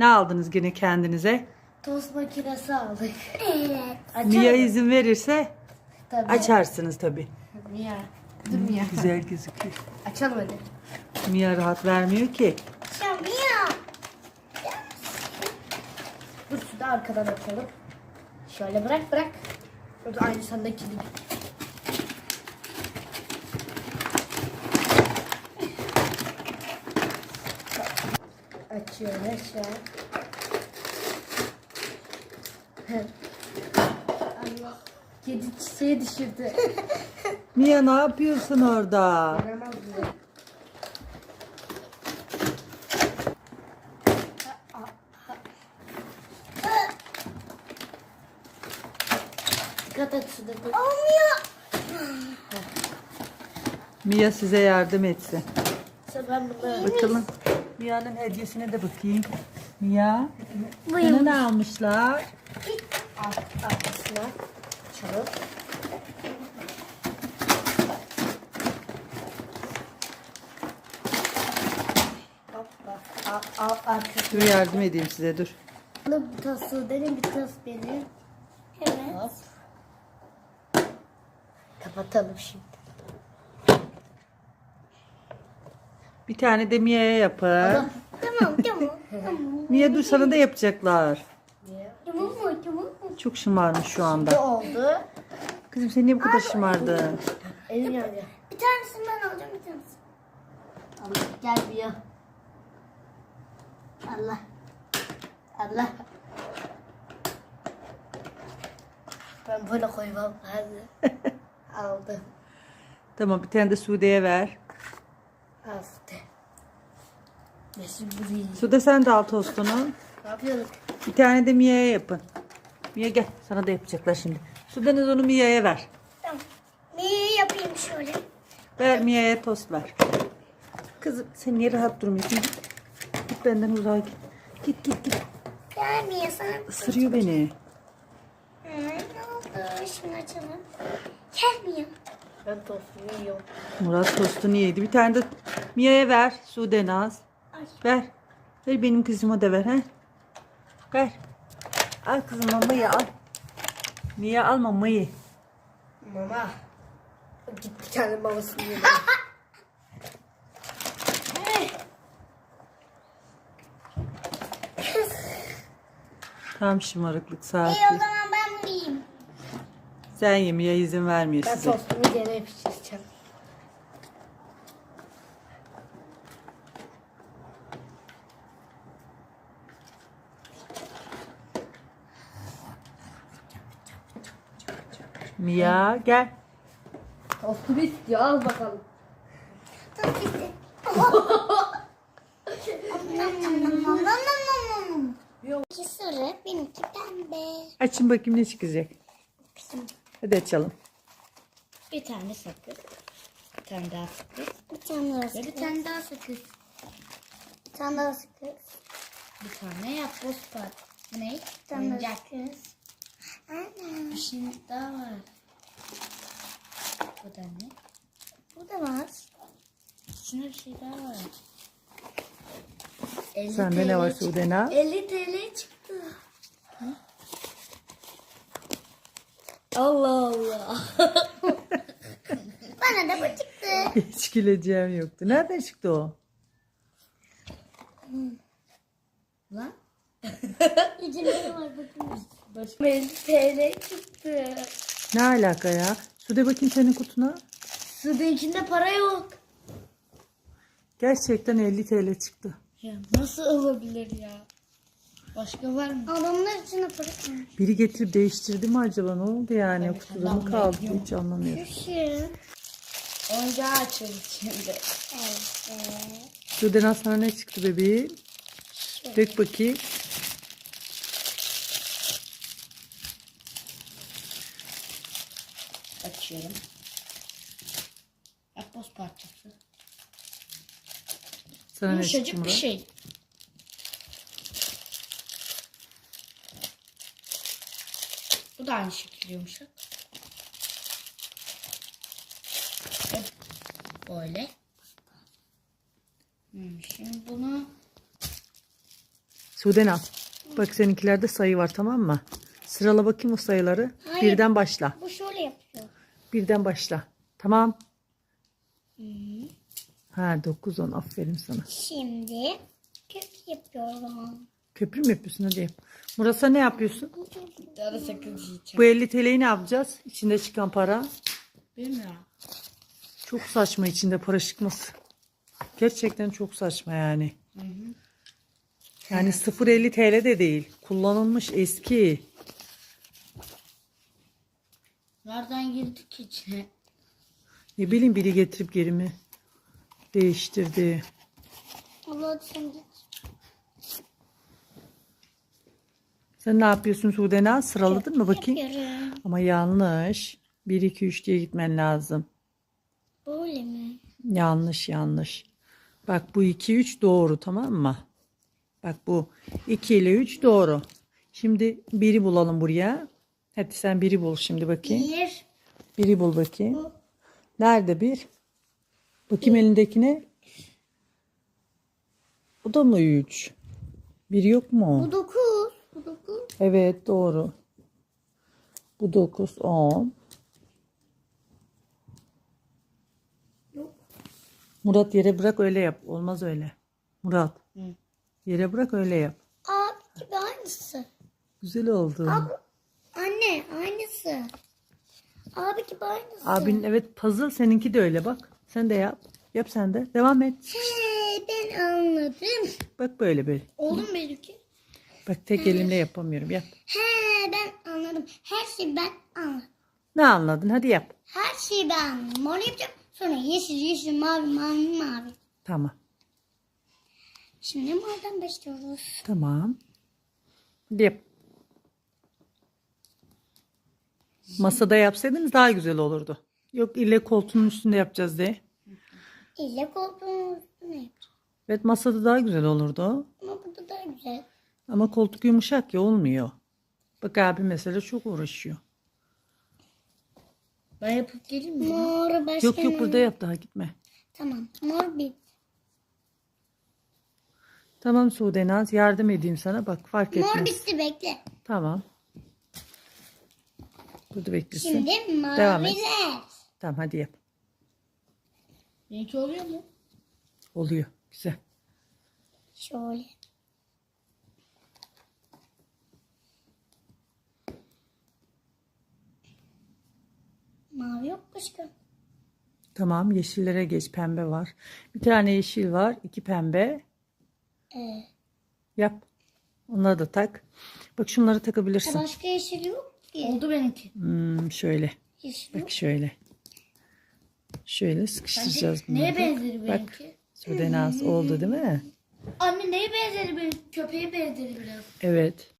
Ne aldınız gene kendinize? Tost makinesi aldık. Evet. Mia izin verirse Tabii. açarsınız tabii. Mia. Dur Mia. Güzel gözüküyor. Açalım hadi. Mia rahat vermiyor ki. Şamia. Dur şu da arkadan açalım. Şöyle bırak bırak. O da aynı sandaki gibi. Açıyorum aşağı. Allah. Kedi çiçeği düşürdü. Mia ne yapıyorsun orada? Yaramaz bile. Dikkat et şurada. Olmuyor. Mia size yardım etsin. İşte ben bunu Bakalım. Mia'nın hediyesine de bakayım. Mia. Buyurun. ne almışlar? alt, arkasına açalım. Hoppa. Al, al arkasına. Dur yardım edeyim size dur. Bir tas Sude'nin bir tas benim. Evet. Hop. Kapatalım şimdi. Bir tane de Mia'ya yapın. Tamam tamam. tamam. Mia dur sana da yapacaklar. Tamam mı? Tamam mı? Çok şımarmış şu Ne anda. oldu? Kızım sen niye bu kadar şımardın? Elim. Bir tanesini ben alacağım bir tanesini. Allah gel bir ya. Allah. Allah. Ben böyle koymam lazım. Aldım. Tamam bir tane de Sude'ye ver. Aldım. Ne şimdi Sude sen de al tostunu. Ne yapıyoruz? Bir tane de Mia'ya yapın. Mia gel sana da yapacaklar şimdi. Sude'niz onu Mia'ya ver. Tamam. Neyi yapayım şöyle? Ver Mia'ya tost ver. Kızım sen niye rahat durmuyorsun? Git, git benden uzağa git. Git git git. Gelmiyor sana. Isırıyor beni. Hı, ne oldu? Şimdi açalım. Gelmiyor. Ben tostumu yiyorum. Murat tostunu yedi. Bir tane de Mia'ya ver. Sude Naz. Ver. Ver benim kızıma da ver. He? Ver. Al kızım mamayı al. Mia al mamayı. Mama. Gitti kendi mamasını yedi. Tam şımarıklık İyi saati. o zaman ben yiyeyim. Sen ye Mia izin vermiyor ben size. tostumu gene pişireceğim. Mia gel. Tostumu istiyor al bakalım. Nam. Yok. İki sarı, benimki pembe. Açın bakayım ne çıkacak. Hadi açalım. Bir tane sakız. Bir tane daha sakız. Bir tane daha sakız. bir tane daha sakız. Bir tane daha sakız. Bir tane yapboz var. Bu ne? Bir tane daha sakız. Ana. Bir şey daha var. Bu da ne? Bu da var. Şuna bir şey daha var. 50 Sende ne var TL Sude Naz? 50 TL çıktı. Allah Allah. Bana da bu çıktı. Hiç güleceğim yoktu. Nereden çıktı o? Lan. İçinde var bakın. Başıma 50 TL çıktı. Ne alaka ya? Sude bakayım senin kutuna. Suda içinde para yok. Gerçekten 50 TL çıktı. Ya nasıl olabilir ya? Başka var mı? Adamlar içine para koymuş. Biri getirip değiştirdi mi acaba? Ne oldu yani? Evet, Kutuda mı kaldı? Hiç anlamıyorum. Şu. Oyuncağı açıyoruz şimdi. Evet. Sude sana ne çıktı bebeğim? Dök bakayım. Açıyorum. Yapboz parçası. Sana Yumuşacık bir şey. Bu da aynı şekilde yumuşak. Ve Böyle. Hmm, şimdi bunu Sudenaz. Bak seninkilerde sayı var tamam mı? Sırala bakayım o sayıları. Hayır. Birden başla. Bu yapıyor. Birden başla. Tamam. Ha 9 10 aferin sana. Şimdi kök yapıyorum. Köprü mü yapıyorsun hadi yap. Murat'a ne yapıyorsun? Daha da yiyeceğim. Bu 50 TL'yi ne yapacağız? İçinde çıkan para. Bilmiyorum. Çok saçma içinde para çıkması. Gerçekten çok saçma yani. Yani 0.50 TL de değil. Kullanılmış eski. Nereden girdik içine? Ne bileyim biri getirip geri mi değiştirdi. Allah sen git. Sen ne yapıyorsun Sudenaz? Sıraladın mı bakayım? Yapıyorum. Ama yanlış. 1 2 3 diye gitmen lazım. Böyle mi? Yanlış yanlış. Bak bu 2 3 doğru tamam mı? Bak bu 2 ile 3 doğru. Şimdi biri bulalım buraya. Hadi sen biri bul şimdi bakayım. Bir. Biri bul bakayım. Nerede bir? Bakayım elindekine. Bu da mı 3? Bir yok mu? Bu dokuz. Bu dokuz. Evet doğru. Bu 9 10. Yok. Murat yere bırak öyle yap. Olmaz öyle. Murat. Hı. Yere bırak öyle yap. Abi gibi aynısı. Güzel oldu. Abi. Anne aynısı. Abi gibi aynısı. Abin evet puzzle seninki de öyle bak. Sen de yap. Yap sen de. Devam et. He ben anladım. Bak böyle böyle. Oldu mu benimki? Bak tek elimle yapamıyorum. Yap. He ben anladım. Her şeyi ben anladım. Ne anladın? Hadi yap. Her şeyi ben anladım. Mor yapacağım. Sonra yeşil, yeşil, mavi, mavi, mavi. Tamam. Şimdi mordan başlıyoruz. Tamam. Hadi yap. Masada yapsaydınız daha güzel olurdu. Yok ille koltuğun üstünde yapacağız diye. İlle koltuğun üstüne yapacağım. Evet masada daha güzel olurdu. Ama burada daha güzel. Ama koltuk yumuşak ya olmuyor. Bak abi mesela çok uğraşıyor. Ben yapıp geleyim mi? Mor başka Yok yok burada yap daha gitme. Tamam. Mor bir. Tamam Sudenaz yardım edeyim sana bak fark Mor etmez. bitti bekle. Tamam. Burada beklesin. Şimdi Devam et. maviler. Tamam hadi yap. Benimki oluyor mu? Oluyor. Güzel. Şöyle. Mavi yok başka. Tamam yeşillere geç pembe var. Bir tane yeşil var. iki pembe. Ee, Yap. Onları da tak. Bak şunları e takabilirsin. başka yeşil yok. Oldu benimki. Hmm, şöyle. Yeşil. Bak şöyle. Şöyle sıkıştıracağız bunları. Neye Bak. benzeri Bak. benimki? Sudenaz oldu değil mi? Anne neye benzeri benimki? Köpeğe benzeri biraz. Evet.